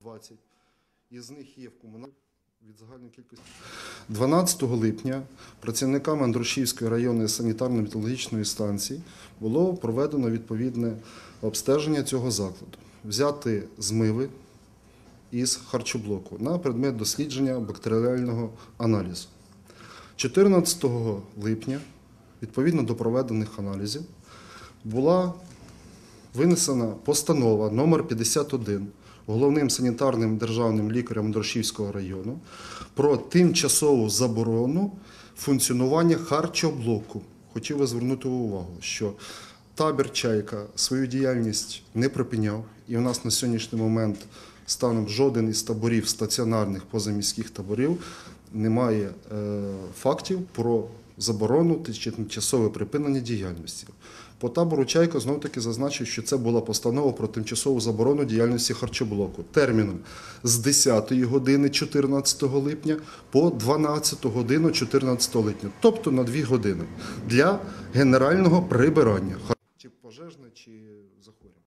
20. Із них є в комунальній від загальної кількості. 12 липня працівниками Андрушівської районної санітарно-метологічної станції було проведено відповідне обстеження цього закладу. Взяти змиви із харчоблоку на предмет дослідження бактеріального аналізу. 14 липня, відповідно до проведених аналізів, була винесена постанова номер 51 головним санітарним державним лікарем Андрушівського району про тимчасову заборону функціонування харчоблоку. Хотів би звернути увагу, що табір Чайка свою діяльність не припиняв, і у нас на сьогоднішній момент станом жоден із таборів стаціонарних позаміських таборів немає е, фактів про заборону чи тимчасове припинення діяльності. По табору Чайка знов таки зазначив, що це була постанова про тимчасову заборону діяльності харчоблоку терміном з 10 години 14 липня по 12 годину 14 липня, тобто на 2 години для генерального прибирання чи пожежне, чи захворювання.